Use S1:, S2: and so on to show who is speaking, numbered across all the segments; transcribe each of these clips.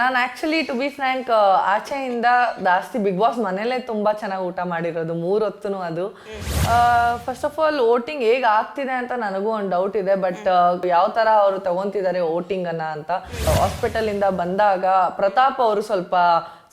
S1: ನಾನು actually to be frank ಆಚೆಯಿಂದ ಜಾಸ್ತಿ ಬಿಗ್ ಬಾಸ್ ಮನೇಲೇ ತುಂಬ ಚೆನ್ನಾಗಿ ಊಟ ಮಾಡಿರೋದು, ಮೂರು ಹೊತ್ತೂ ಅದು. ಫಸ್ಟ್ ಆಫ್ ಆಲ್ ವೋಟಿಂಗ್ ಹೇಗೆ ಆಗ್ತಿದೆ ಅಂತ ನನಗೂ ಒಂದು ಡೌಟ್ ಇದೆ ಬಟ್ ಯಾವ ಥರ ಅವರು ತಗೊತಿದ್ದಾರೆ ವೋಟಿಂಗನ್ನು ಅಂತ. ಹಾಸ್ಪಿಟಲಿಂದ ಬಂದಾಗ ಪ್ರತಾಪ್ ಅವರು ಸ್ವಲ್ಪ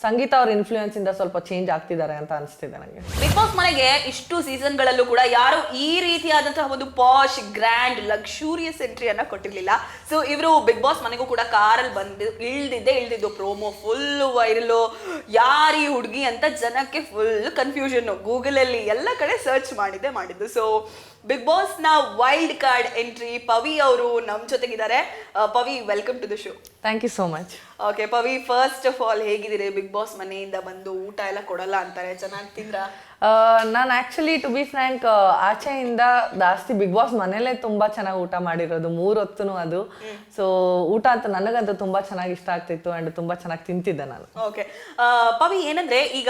S1: ಸಂಗೀತ ಅವ್ರ ಇನ್ಫ್ಲೂಯೆನ್ಸ್ ಇಂದ ಸ್ವಲ್ಪ ಚೇಂಜ್ ಆಗ್ತಿದ್ದಾರೆ ಅಂತ ಅನಿಸ್ತಿದೆ ನನಗೆ
S2: ಬಿಗ್ ಬಾಸ್ ಮನೆಗೆ ಇಷ್ಟು ಸೀಸನ್ ಗಳಲ್ಲೂ ಕೂಡ ಯಾರು ಈ ರೀತಿಯಾದಂತಹ ಒಂದು ಪಾಶ್ ಗ್ರ್ಯಾಂಡ್ ಲಕ್ಷೂರಿಯಸ್ ಎಂಟ್ರಿಯನ್ನ ಕೊಟ್ಟಿರ್ಲಿಲ್ಲ. ಸೊ ಇವರು ಬಿಗ್ ಬಾಸ್ ಮನೆಗೂ ಕೂಡ ಕಾರಲ್ಲಿ ಬಂದು ಇಳ್ದಿದ್ದೆ ಇಳ್ದಿದ್ದು. ಪ್ರೋಮೋ ಫುಲ್ ವೈರಲ್ ಯಾರಿ ಹುಡುಗಿ ಅಂತ ಜನಕ್ಕೆ ಫುಲ್ ಕನ್ಫ್ಯೂಷನ್ ಗೂಗಲ್ ಅಲ್ಲಿ ಎಲ್ಲ ಕಡೆ ಸರ್ಚ್ ಮಾಡಿದ್ದೆ ಮಾಡಿದ್ದು. ಸೊ ಬಿಗ್ ಬಾಸ್ನ ವೈಲ್ಡ್ ಕಾರ್ಡ್ ಎಂಟ್ರಿ ಪವಿ ಅವರು ನಮ್ ಜೊತೆಗಿದ್ದಾರೆ. Pavi welcome to the show
S1: thank you so much
S2: okay Pavi first of all ಹೇಗಿದ್ದೀರಿ? ಬಿಗ್ ಬಾಸ್ ಮನೆಯಿಂದ ಬಂದು ಊಟ ಎಲ್ಲ ಕೊಡಲ್ಲ ಅಂತಾರೆ. ಚೆನ್ನಾಗಿ ತಿಂದ್ರಾ?
S1: ನಾನು ಆ್ಯಕ್ಚುಲಿ ಟು ಬಿ ಫ್ರ್ಯಾಂಕ್ ಆಚೆಯಿಂದ ಜಾಸ್ತಿ ಬಿಗ್ ಬಾಸ್ ಮನೇಲೇ ತುಂಬ ಚೆನ್ನಾಗಿ ಊಟ ಮಾಡಿರೋದು ಮೂರು ಹೊತ್ತೂ ಅದು. ಸೊ ಊಟ ಅಂತ ನನಗಂತೂ ತುಂಬ ಚೆನ್ನಾಗಿ ಇಷ್ಟ ಆಗ್ತಿತ್ತು ಆ್ಯಂಡ್ ತುಂಬ ಚೆನ್ನಾಗಿ ತಿಂತಿದ್ದೆ ನಾನು.
S2: ಓಕೆ ಪವಿ ಏನಂದ್ರೆ ಈಗ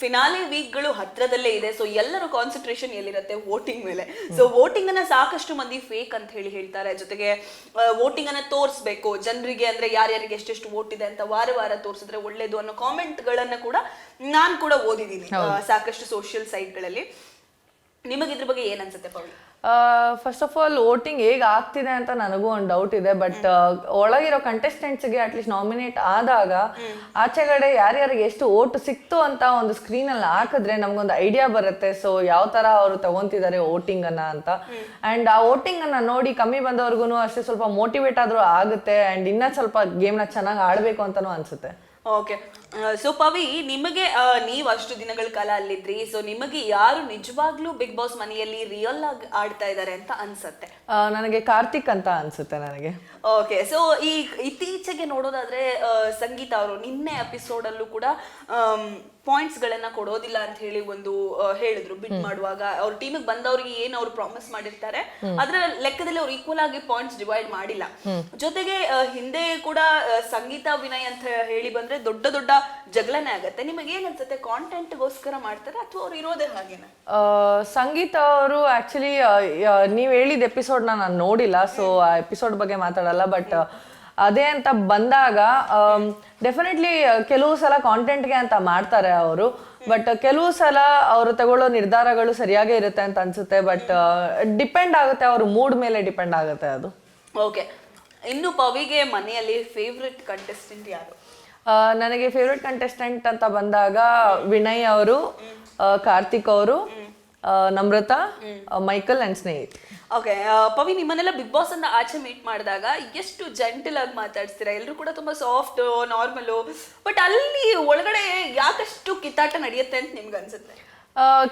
S2: ಫಿನಾಲೆ ವೀಕ್ಗಳು ಹತ್ರದಲ್ಲೇ ಇದೆ ಸೊ ಎಲ್ಲರೂ ಕಾನ್ಸಂಟ್ರೇಷನ್ ಎಲ್ಲಿರುತ್ತೆ? ವೋಟಿಂಗ್ ಮೇಲೆ. ಸೊ ವೋಟಿಂಗ್ ಅನ್ನ ಸಾಕಷ್ಟು ಮಂದಿ ಫೇಕ್ ಅಂತ ಹೇಳಿ ಹೇಳ್ತಾರೆ. ಜೊತೆಗೆ ವೋಟಿಂಗ್ ಅನ್ನ ತೋರಿಸ್ಬೇಕು. ಜನರಿಗೆ ಅಂದ್ರೆ ಯಾರ್ಯಾರಿಗೆ ಎಷ್ಟೆಷ್ಟು ವೋಟ್ ಇದೆ ಅಂತ ವಾರ ವಾರ ತೋರಿಸಿದ್ರೆ ಒಳ್ಳೇದು ಅನ್ನೋ ಕಾಮೆಂಟ್ಗಳನ್ನ ಕೂಡ ನಾನು ಕೂಡ ಓದಿದ್ದೀನಿ. ಸಾಕಷ್ಟು ಸೋಷಿಯಲ್ ಸೈಟ್ಗಳಲ್ಲಿ ನಿಮಗೆ ಇದ್ರ ಬಗ್ಗೆ ಏನ್ ಅನ್ಸುತ್ತೆ Pavi
S1: first of all voting ಹೇಗೆ ಆಗ್ತಿದೆ ಅಂತ ನನಗೂ ಒಂದು ಡೌಟ್ ಇದೆ ಬಟ್ ಒಳಗಿರೋ ಕಂಟೆಸ್ಟೆಂಟ್ಸ್ಗೆ ಅಟ್ಲೀಸ್ಟ್ ನಾಮಿನೇಟ್ ಆದಾಗ ಆಚೆಗಡೆ ಯಾರ್ಯಾರಿಗೆ ಎಷ್ಟು ಓಟ್ ಸಿಕ್ತು ಅಂತ ಒಂದು ಸ್ಕ್ರೀನಲ್ಲಿ ಹಾಕಿದ್ರೆ ನಮ್ಗೊಂದು ಐಡಿಯಾ ಬರುತ್ತೆ. ಸೊ ಯಾವ ಥರ ಅವರು ತಗೊಂತಿದ್ದಾರೆ ವೋಟಿಂಗನ್ನು ಅನ್ನ ಅಂತ. ಆ್ಯಂಡ್ ಆ ವೋಟಿಂಗ್ ಅನ್ನ ನೋಡಿ ಕಮ್ಮಿ ಬಂದವ್ರಿಗೂ ಅಷ್ಟೇ ಸ್ವಲ್ಪ ಮೋಟಿವೇಟ್ ಆದರೂ ಆಗುತ್ತೆ ಆ್ಯಂಡ್ ಇನ್ನೂ ಸ್ವಲ್ಪ ಗೇಮ್ನ ಚೆನ್ನಾಗಿ ಆಡಬೇಕು ಅಂತಲೂ ಅನಿಸುತ್ತೆ.
S2: ಓಕೆ ಸೊ ಪವಿ ನಿಮಗೆ ನೀವು ಅಷ್ಟು ದಿನಗಳ ಕಾಲ ಅಲ್ಲಿದ್ರಿ ಸೊ ನಿಮಗೆ ಯಾರು ನಿಜವಾಗ್ಲೂ ಬಿಗ್ ಬಾಸ್ ಮನೆಯಲ್ಲಿ ರಿಯಲ್ ಆಗಿ ಆಡ್ತಾ ಇದ್ದಾರೆ ಅಂತ ಅನ್ಸುತ್ತೆ?
S1: ನನಗೆ ಕಾರ್ತಿಕ್ ಅಂತ ಅನ್ಸುತ್ತೆ ನನಗೆ.
S2: ಓಕೆ ಸೊ ಈ ಇತ್ತೀಚೆಗೆ ನೋಡೋದಾದ್ರೆ ಸಂಗೀತ ಅವರು ನಿನ್ನೆ ಎಪಿಸೋಡ್ ಅಲ್ಲೂ ಕೂಡ ಪಾಯಿಂಟ್ಸ್ ಗಳನ್ನ ಕೊಡೋದಿಲ್ಲ ಅಂತ ಹೇಳಿ ಒಂದು ಹೇಳಿದ್ರು ಬಿಡ್ ಮಾಡುವಾಗ. ಅವ್ರ ಟೀಮಿಗೆ ಬಂದವ್ರಿಗೆ ಏನ್ ಅವ್ರು ಪ್ರಾಮಿಸ್ ಮಾಡಿರ್ತಾರೆ ಅದ್ರ ಲೆಕ್ಕದಲ್ಲಿ ಅವ್ರು ಈಕ್ವಲ್ ಆಗಿ ಪಾಯಿಂಟ್ಸ್ ಡಿವೈಡ್ ಮಾಡಿಲ್ಲ. ಜೊತೆಗೆ ಹಿಂದೆ ಕೂಡ ಸಂಗೀತ ವಿನಯ್ ಅಂತ ಹೇಳಿ ಬಂದ್ರೆ ದೊಡ್ಡ ದೊಡ್ಡ ಜಗಳನೇ ಆಗತ್ತೆ. ನಿಮಗೆ ಏನ್ ಅನ್ಸುತ್ತೆ ಕಾಂಟೆಂಟ್ಗೋಸ್ಕರ ಮಾಡ್ತಾರೆ ಅಥವಾ ಅವ್ರು ಇರೋದೇ ಹಾಗೇನಾ?
S1: ಸಂಗೀತ ಅವರು ಆಕ್ಚುಲಿ ನೀವು ಹೇಳಿದ ಎಪಿಸೋಡ್ನ ನಾನು ನೋಡಿಲ್ಲ ಸೊ ಆ ಎಪಿಸೋಡ್ ಬಗ್ಗೆ ಮಾತಾಡಲ್ಲ ಬಟ್ ಅದೇ ಅಂತ ಬಂದಾಗ ಡೆಫಿನೆಟ್ಲಿ ಕೆಲವು ಸಲ ಕಾಂಟೆಂಟ್ಗೆ ಅಂತ ಮಾಡ್ತಾರೆ ಅವರು ಬಟ್ ಕೆಲವು ಸಲ ಅವರು ತಗೊಳ್ಳೋ ನಿರ್ಧಾರಗಳು ಸರಿಯಾಗೇ ಇರುತ್ತೆ ಅಂತ ಅನ್ಸುತ್ತೆ ಬಟ್ ಡಿಪೆಂಡ್ ಆಗುತ್ತೆ ಅವ್ರ ಮೂಡ್ ಮೇಲೆ ಡಿಪೆಂಡ್ ಆಗುತ್ತೆ ಅದು.
S2: ಓಕೆ ಇನ್ನು ಪವಿಗೆ ಮನೆಯಲ್ಲಿ ಫೇವ್ರೆಟ್ ಕಂಟೆಸ್ಟೆಂಟ್ ಯಾರು?
S1: ನನಗೆ ಫೇವ್ರೆಟ್ ಕಂಟೆಸ್ಟೆಂಟ್ ಅಂತ ಬಂದಾಗ ವಿನಯ್ ಅವರು ಕಾರ್ತಿಕ್ ಅವರು Namratha Michael and Snehith.
S2: Okay Pavi, ನಿಮ್ಮನ್ನೆಲ್ಲ ಬಿಗ್ ಬಾಸ್ ಅನ್ನ ಆಚೆ ಮೀಟ್ ಮಾಡಿದಾಗ ಎಷ್ಟು ಜೆಂಟಲ್ ಆಗಿ ಮಾತಾಡ್ತೀರಾ ಎಲ್ಲರೂ ಕೂಡ ತುಂಬಾ ಸಾಫ್ಟ್ ನಾರ್ಮಲು ಬಟ್ ಅಲ್ಲಿ ಒಳಗಡೆ ಯಾಕಷ್ಟು ಕಿತ್ತಾಟ ನಡೆಯುತ್ತೆ ಅಂತ ನಿಮ್ಗೆ ಅನ್ಸುತ್ತೆ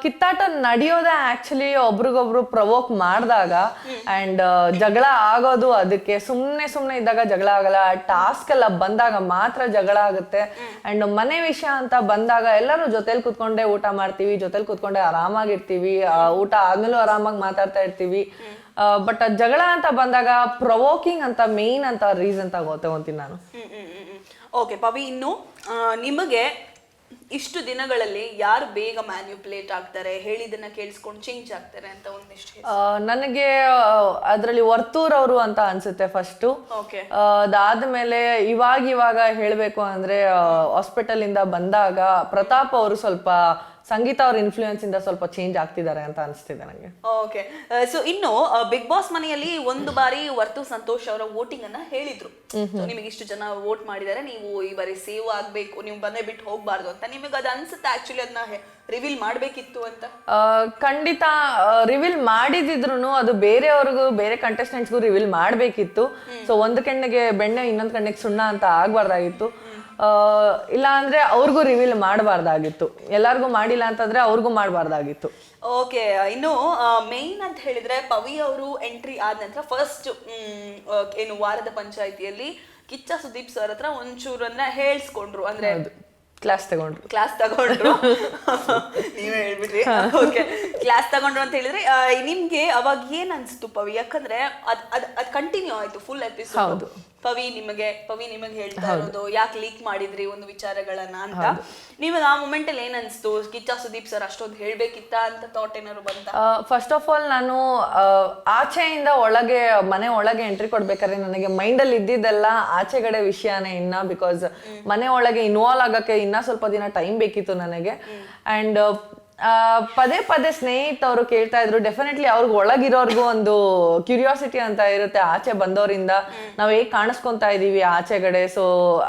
S1: ಕಿತ್ತಾಟ ನಡೆಯೋದೇ ಆಕ್ಚುಲಿ ಒಬ್ರಿಗೊಬ್ರು ಪ್ರವೋಕ್ ಮಾಡಿದಾಗ ಅಂಡ್ ಜಗಳ ಆಗೋದು ಅದಕ್ಕೆ ಸುಮ್ಮನೆ ಸುಮ್ಮನೆ ಇದ್ದಾಗ ಜಗಳ ಆಗಲ್ಲ ಟಾಸ್ಕ್ ಎಲ್ಲ ಬಂದಾಗ ಮಾತ್ರ ಜಗಳ ಆಗುತ್ತೆ. ಅಂಡ್ ಮನೆ ವಿಷಯ ಅಂತ ಬಂದಾಗ ಎಲ್ಲರೂ ಜೊತೆಲಿ ಕುತ್ಕೊಂಡೆ ಊಟ ಮಾಡ್ತೀವಿ, ಜೊತೆಲಿ ಕುತ್ಕೊಂಡೆ ಆರಾಮಾಗಿರ್ತೀವಿ ಊಟ ಆದ್ಮೇಲೂ ಆರಾಮಾಗಿ ಮಾತಾಡ್ತಾ ಇರ್ತೀವಿ. ಬಟ್ ಜಗಳ ಅಂತ ಬಂದಾಗ ಪ್ರವೋಕಿಂಗ್ ಅಂತ ಮೇನ್ ಅಂತ ರೀಸನ್ ತಗೋತೇವಂತೀನಿ ನಾನು.
S2: ಓಕೆ ಪವಿ, ಇನ್ನು ನಿಮಗೆ ಇಷ್ಟು ದಿನಗಳಲ್ಲಿ ಯಾರು ಬೇಗ ಮ್ಯಾನ್ಯುಪ್ಲೇಟ್ ಆಗ್ತಾರೆ? ಹೇಳಿದನ್ನ ಕೇಳಿಸ್ಕೊಂಡು ಚೇಂಜ್ ಆಗ್ತಾರೆ ಅಂತ ಒಂದಿಷ್ಟು
S1: ನನಗೆ ಅದರಲ್ಲಿ ವರ್ತೂರ್ ಅವರು ಅಂತ ಅನ್ಸುತ್ತೆ ಫಸ್ಟು
S2: ಓಕೆ
S1: ಅದಾದ್ಮೇಲೆ ಇವಾಗ ಇವಾಗ ಹೇಳಬೇಕು ಅಂದ್ರೆ ಹಾಸ್ಪಿಟಲ್ ಇಂದ ಬಂದಾಗ ಪ್ರತಾಪ್ ಅವರು ಸ್ವಲ್ಪ ಸಂಗೀತ ಅವ್ರ ಇನ್ಫ್ಲೂಯೆನ್ಸ್ ಇಂದ ಸ್ವಲ್ಪ ಚೇಂಜ್ ಆಗ್ತಿದ್ದಾರೆ ಅಂತ ಅನಿಸ್ತಿದೆ ನನಗೆ
S2: ಓಕೆ ಸೊ ಇನ್ನು ಬಿಗ್ ಬಾಸ್ ಮನೆಯಲ್ಲಿ ಒಂದು ಬಾರಿ ವರ್ತು ಸಂತೋಷ್ ಅವರ ವೋಟಿಂಗ್ ಅನ್ನ ಹೇಳಿದ್ರು. ನಿಮಗೆ ಇಷ್ಟು ಜನ ವೋಟ್ ಮಾಡಿದ್ದಾರೆ ನೀವು ಈ ಬಾರಿ ಸೇವ್ ಆಗ್ಬೇಕು ನೀವು ಬಂದೇ ಬಿಟ್ಟು ಹೋಗ್ಬಾರ್ದು ಅಂತ. ನಿಮಗೆ ಅದು ಅನ್ಸುತ್ತೆ ಆಕ್ಚುಲಿ ಅದನ್ನ ರಿವೀಲ್ ಮಾಡಬೇಕಿತ್ತು ಅಂತ?
S1: ಖಂಡಿತ ರಿವೀಲ್ ಮಾಡಿದಿದ್ರು ಅದು ಬೇರೆಯವ್ರಿಗೂ ಬೇರೆ ಕಂಟೆಸ್ಟೆಂಟ್ಸ್ಗೂ ರಿವೀಲ್ ಮಾಡಬೇಕಿತ್ತು. ಸೊ ಒಂದು ಕಣ್ಣಿಗೆ ಬೆಣ್ಣೆ ಇನ್ನೊಂದು ಕಣ್ಣಿಗೆ ಸುಣ್ಣ ಅಂತ ಆಗ್ಬಾರ್ದಾಗಿತ್ತು. ಇಲ್ಲ ಅಂದ್ರೆ ಅವ್ರಿಗೂ ರಿವೀಲ್ ಮಾಡಬಾರ್ದಾಗಿತ್ತು. ಎಲ್ಲರಿಗೂ ಮಾಡಿಲ್ಲ ಅಂತಂದ್ರೆ ಅವ್ರಿಗೂ ಮಾಡಬಾರ್ದಾಗಿತ್ತು.
S2: ಓಕೆ ಇನ್ನು ಮೇನ್ ಅಂತ ಹೇಳಿದ್ರೆ ಪವಿ ಅವರು ಎಂಟ್ರಿ ಆದ ನಂತರ ಫಸ್ಟ್ ಏನು ವಾರದ ಪಂಚಾಯತಿಯಲ್ಲಿ ಕಿಚ್ಚ ಸುದೀಪ್ ಸರ್ ಹತ್ರ ಒಂಚೂರನ್ನ ಅಂದ್ರೆ ಹೇಳ್ಸ್ಕೊಂಡ್ರು. ಅಂದ್ರೆ
S1: ಕ್ಲಾಸ್ ತಗೊಂಡ್ರು.
S2: ಕ್ಲಾಸ್ ತಗೊಂಡ್ರು. ನೀವೇ ಹೇಳ್ಬಿಟ್ರಿ. ಓಕೆ ಕ್ಲಾಸ್ ತಗೊಂಡ್ರು ಅಂತ ಹೇಳಿದ್ರೆ ನಿಮ್ಗೆ ಅವಾಗ ಏನ್ ಅನ್ಸ್ತು ಪವಿ? ಯಾಕಂದ್ರೆ ಅದ್ ಅದ್ ಅದ್ ಕಂಟಿನ್ಯೂ ಆಯ್ತು ಫುಲ್ ಎಪಿಸೋಡ್ ಪವಿ ನಿಮಗೆ ಪವಿ ನಿಮಗೆ ಹೇಳ್ತಾ ಇರೋದು ಯಾಕೆ ಲೀಕ್ ಮಾಡಿದ್ರಿ ಒಂದು ವಿಚಾರಗಳನ್ನ ಅಂತ. ನಿಮಗೆ ಆ ಮೂಮೆಂಟ್ ಅಲ್ಲಿ ಏನ್ ಅನ್ಸ್ತು? ಕಿಚ್ಚ ಸುದೀಪ್ ಸರ್ ಅಷ್ಟೊಂದು ಹೇಳ್ಬೇಕಿತ್ತ ಅಂತ ಥಾಟ್ ಏನಾದ್ರು ಬಂತ?
S1: ಫಸ್ಟ್ ಆಫ್ ಆಲ್ ನಾನು ಆಚೆಯಿಂದ ಒಳಗೆ ಮನೆ ಒಳಗೆ ಎಂಟ್ರಿ ಕೊಡ್ಬೇಕಾದ್ರೆ ನನಗೆ ಮೈಂಡ್ ಅಲ್ಲಿ ಇದ್ದಿದ್ದೆಲ್ಲ ಆಚೆಗಡೆ ವಿಷಯನೇ ಇನ್ನ ಬಿಕಾಸ್ ಮನೆ ಒಳಗೆ ಇನ್ವಾಲ್ವ್ ಆಗಕ್ಕೆ ಇನ್ನ ಸ್ವಲ್ಪ ದಿನ ಟೈಮ್ ಬೇಕಿತ್ತು ನನಗೆ. ಅಂಡ್ ಪದೇ ಪದೇ ಸ್ನೇಹಿತವರು ಕೇಳ್ತಾ ಇದ್ರು. ಡೆಫಿನೆಟ್ಲಿ ಅವ್ರಿಗೆ ಒಳಗಿರೋರ್ಗು ಒಂದು ಕ್ಯೂರಿಯಾಸಿಟಿ ಅಂತ ಇರುತ್ತೆ. ಆಚೆ ಬಂದವರಿಂದ ನಾವ್ ಹೇಗ್ ಕಾಣಿಸ್ಕೊಂತಾ ಇದೀವಿ ಆಚೆಗಡೆ. ಸೊ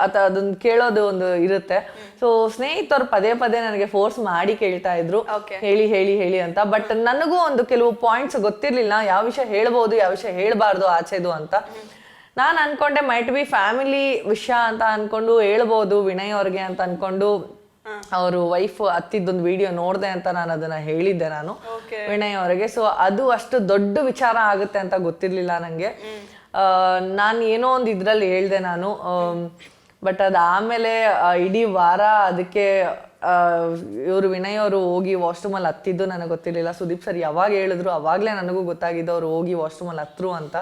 S1: ಅತ ಅದನ್ನ ಕೇಳೋದು ಒಂದು ಇರುತ್ತೆ. ಸೊ ಸ್ನೇಹಿತರು ಪದೇ ಪದೇ ನನಗೆ ಫೋರ್ಸ್ ಮಾಡಿ ಕೇಳ್ತಾ ಇದ್ರು. ಹೇಳಿ ಹೇಳಿ ಹೇಳಿ ಅಂತ. ಬಟ್ ನನಗೂ ಒಂದು ಕೆಲವು ಪಾಯಿಂಟ್ಸ್ ಗೊತ್ತಿರ್ಲಿಲ್ಲ. ಯಾವ ವಿಷಯ ಹೇಳ್ಬೋದು ಯಾವ ವಿಷಯ ಹೇಳ್ಬಾರ್ದು ಆಚೆದು ಅಂತ. ನಾನು ಅನ್ಕೊಂಡೆ ಮೈಟ್ ಬಿ ಫ್ಯಾಮಿಲಿ ವಿಷಯ ಅಂತ ಅನ್ಕೊಂಡು ಹೇಳ್ಬೋದು ವಿನಯ್ ಅವ್ರಿಗೆ ಅಂತ ಅನ್ಕೊಂಡು ಅವರು ವೈಫ್ ಅತ್ತಿದ್ದೊಂದು ವಿಡಿಯೋ ನೋಡ್ದೆ ಅಂತ ನಾನು ಅದನ್ನ ಹೇಳಿದ್ದೆ ನಾನು ವಿನಯ್ ಅವರಿಗೆ. ಸೊ ಅದು ಅಷ್ಟು ದೊಡ್ಡ ವಿಚಾರ ಆಗುತ್ತೆ ಅಂತ ಗೊತ್ತಿರ್ಲಿಲ್ಲ ನಂಗೆ. ನಾನು ಏನೋ ಒಂದು ಇದ್ರಲ್ಲಿ ಹೇಳ್ದೆ ನಾನು ಬಟ್ ಅದಾದ್ಮೇಲೆ ಆಮೇಲೆ ಇಡೀ ವಾರ ಅದಕ್ಕೆ ಇವರು ವಿನಯ್ ಅವರು ಹೋಗಿ ವಾಶ್ರೂಮಲ್ಲಿ ಹತ್ತಿದ್ದು ನನಗೆ ಗೊತ್ತಿರಲಿಲ್ಲ. ಸುದೀಪ್ ಸರ್ ಯಾವಾಗ ಹೇಳಿದ್ರು ಅವಾಗಲೇ ನನಗೂ ಗೊತ್ತಾಗಿದ್ದು ಅವ್ರು ಹೋಗಿ ವಾಶ್ರೂಮಲ್ಲಿ ಹತ್ರು ಅಂತ.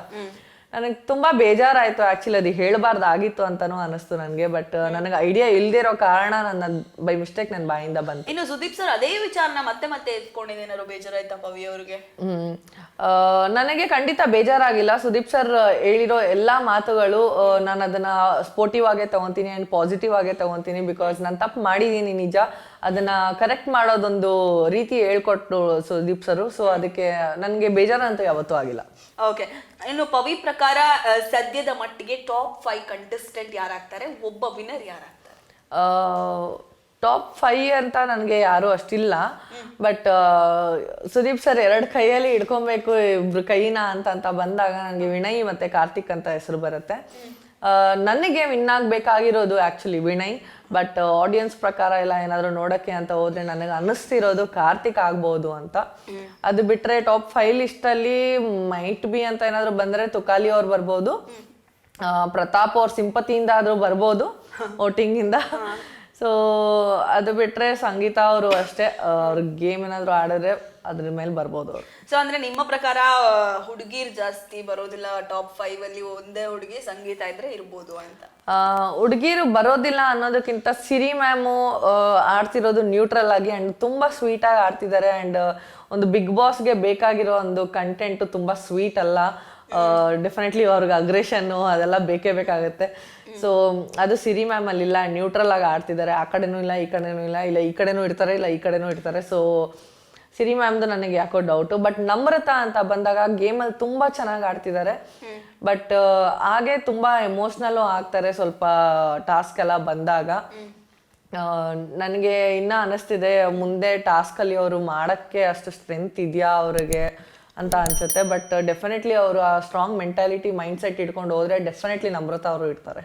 S1: ನನಗೆ ತುಂಬ ಬೇಜಾರಾಯಿತು ಆ್ಯಕ್ಚುಲಿ ಅದು ಹೇಳಬಾರ್ದಾಗಿತ್ತು ಅಂತಾನೂ ಅನಿಸ್ತು ನನಗೆ ಬಟ್ ನನಗೆ ಐಡಿಯಾ ಇಲ್ಲದೇ ಇರೋ ಕಾರಣ ನನ್ನ ಬೈ ಮಿಸ್ಟೇಕ್ ನನ್ನ ಬಾಯಿಂದ ಬಂತು.
S2: ಇನ್ನು ಸುದೀಪ್ ಸರ್ ಅದೇ ವಿಚಾರನ ಮತ್ತೆ ಮತ್ತೆ ಎತ್ಕೊಂಡಿದ್ದೇನಾದ್ರು ಬೇಜಾರಾಯ್ತಾ ಪವಿ ಅವ್ರಿಗೆ?
S1: ಹ್ಞೂ ನನಗೆ ಖಂಡಿತ ಬೇಜಾರಾಗಿಲ್ಲ. ಸುದೀಪ್ ಸರ್ ಹೇಳಿರೋ ಎಲ್ಲ ಮಾತುಗಳು ನಾನು ಅದನ್ನ ಸ್ಪೋರ್ಟಿವ್ ಆಗೇ ತೊಗೊತೀನಿ ಆ್ಯಂಡ್ ಪಾಸಿಟಿವ್ ಆಗೇ ತೊಗೊತೀನಿ ಬಿಕಾಸ್ ನಾನು ತಪ್ಪು ಮಾಡಿದ್ದೀನಿ ನಿಜ. ಅದನ್ನ ಕರೆಕ್ಟ್ ಮಾಡೋದೊಂದು ರೀತಿ ಹೇಳ್ಕೊಟ್ರು ಸುದೀಪ್ ಸರ್ ಸೊ ಅದಕ್ಕೆ ನನಗೆ ಬೇಜಾರಂತೂ ಯಾವತ್ತೂ ಆಗಿಲ್ಲ.
S2: ಓಕೆ ಇನ್ನು ಪವಿ ಪ್ರಕಾರ ಸದ್ಯದ ಮಟ್ಟಿಗೆ ಟಾಪ್ ಫೈವ್ ಕಂಟೆಸ್ಟೆಂಟ್ ಯಾರಾಗ್ತಾರೆ? ಒಬ್ಬ ವಿನರ್ ಯಾರಾಗ್ತಾರೆ?
S1: ಟಾಪ್ ಫೈ ಅಂತ ನನಗೆ ಯಾರು ಅಷ್ಟಿಲ್ಲ. ಬಟ್ ಸುದೀಪ್ ಸರ್ ಎರಡು ಕೈಯಲ್ಲಿ ಹಿಡ್ಕೊಬೇಕು ಇಬ್ರು ಕೈನ ಅಂತ ಅಂತ ಬಂದಾಗ ನನಗೆ ವಿನಯ್ ಮತ್ತೆ ಕಾರ್ತಿಕ್ ಅಂತ ಹೆಸರು ಬರುತ್ತೆ. ನನಗೆ ವಿನ್ ಆಗಬೇಕಾಗಿರೋದು ಆ್ಯಕ್ಚುಲಿ ವಿನಯ್ ಬಟ್ ಆಡಿಯನ್ಸ್ ಪ್ರಕಾರ ಎಲ್ಲ ಏನಾದರೂ ನೋಡೋಕ್ಕೆ ಅಂತ ಹೋದರೆ ನನಗೆ ಅನ್ನಿಸ್ತಿರೋದು ಕಾರ್ತಿಕ್ ಆಗ್ಬೋದು ಅಂತ. ಅದು ಬಿಟ್ಟರೆ ಟಾಪ್ ಫೈವ್ ಲಿಸ್ಟಲ್ಲಿ ಮೈಟ್ ಬಿ ಅಂತ ಏನಾದರೂ ಬಂದರೆ ತುಕಾಲಿ ಅವ್ರು ಬರ್ಬೋದು. ಪ್ರತಾಪ್ ಅವ್ರ ಸಿಂಪತಿಯಿಂದ ಆದರೂ ಬರ್ಬೋದು ವೋಟಿಂಗಿಂದ. ಸೊ ಅದು ಬಿಟ್ಟರೆ ಸಂಗೀತ ಅವರು ಅಷ್ಟೇ. ಅವ್ರ ಗೇಮ್ ಏನಾದರೂ ಆಡಿದ್ರೆ ಅದ್ರ ಮೇಲೆ ಬರ್ಬೋದು
S2: ಸೊ ಅಂದ್ರೆ ನಿಮ್ಮ ಪ್ರಕಾರ ಹುಡುಗಿರ್ ಜಾಸ್ತಿ ಬರೋದಿಲ್ಲ ಟಾಪ್ ಫೈವ್ ಅಲ್ಲಿ ಒಂದೇ ಹುಡುಗಿ ಸಂಗೀತ ಇದ್ರೆ ಇರ್ಬೋದು ಅಂತ?
S1: ಹುಡುಗಿರು ಬರೋದಿಲ್ಲ ಅನ್ನೋದಕ್ಕಿಂತ ಸಿರಿ ಮ್ಯಾಮು ಆಡ್ತಿರೋದು ನ್ಯೂಟ್ರಲ್ ಆಗಿ ಅಂಡ್ ತುಂಬಾ ಸ್ವೀಟ್ ಆಗಿ ಆಡ್ತಿದ್ದಾರೆ ಅಂಡ್ ಒಂದು ಬಿಗ್ ಬಾಸ್ಗೆ ಬೇಕಾಗಿರೋ ಒಂದು ಕಂಟೆಂಟ್ ತುಂಬಾ ಸ್ವೀಟ್ ಅಲ್ಲ. ಡೆಫಿನೆಟ್ಲಿ ಅವ್ರಿಗೆ ಅಗ್ರೆಷನ್ನು ಅದೆಲ್ಲ ಬೇಕೇ ಬೇಕಾಗುತ್ತೆ. ಸೊ ಅದು ಸಿರಿ ಮ್ಯಾಮ್ ಅಲ್ಲಿಲ್ಲ ನ್ಯೂಟ್ರಲ್ ಆಗಿ ಆಡ್ತಿದ್ದಾರೆ. ಆ ಕಡೆನೂ ಇಲ್ಲ ಈ ಕಡೆನೂ ಇಲ್ಲ ಇಲ್ಲ ಈ ಕಡೆನೂ ಇಡ್ತಾರೆ ಇಲ್ಲ ಈ ಕಡೆನೂ ಇಡ್ತಾರೆ ಸೊ ಸಿರಿ ಮ್ಯಾಮ್ದು ನನಗೆ ಯಾಕೋ ಡೌಟು ಬಟ್ ನಮ್ರತಾ ಅಂತ ಬಂದಾಗ ಗೇಮಲ್ಲಿ ತುಂಬ ಚೆನ್ನಾಗಿ ಆಡ್ತಿದ್ದಾರೆ ಬಟ್ ಹಾಗೆ ತುಂಬ ಎಮೋಷ್ನಲ್ಲು ಆಗ್ತಾರೆ ಸ್ವಲ್ಪ ಟಾಸ್ಕ್ ಎಲ್ಲ ಬಂದಾಗ. ನನಗೆ ಇನ್ನೂ ಅನಿಸ್ತಿದೆ, ಮುಂದೆ ಟಾಸ್ಕಲ್ಲಿ ಅವರು ಮಾಡೋಕ್ಕೆ ಅಷ್ಟು ಸ್ಟ್ರೆಂತ್ ಇದೆಯಾ ಅವರಿಗೆ ಅಂತ ಅನ್ಸುತ್ತೆ. ಬಟ್ ಡೆಫಿನೆಟ್ಲಿ ಅವರು ಆ ಸ್ಟ್ರಾಂಗ್ ಮೆಂಟಾಲಿಟಿ ಮೈಂಡ್ ಸೆಟ್ ಇಟ್ಕೊಂಡು ಹೋದ್ರೆ ಡೆಫಿನೆಟ್ಲಿ ನಮ್ರತಾ ಅವರು ಇರ್ತಾರೆ.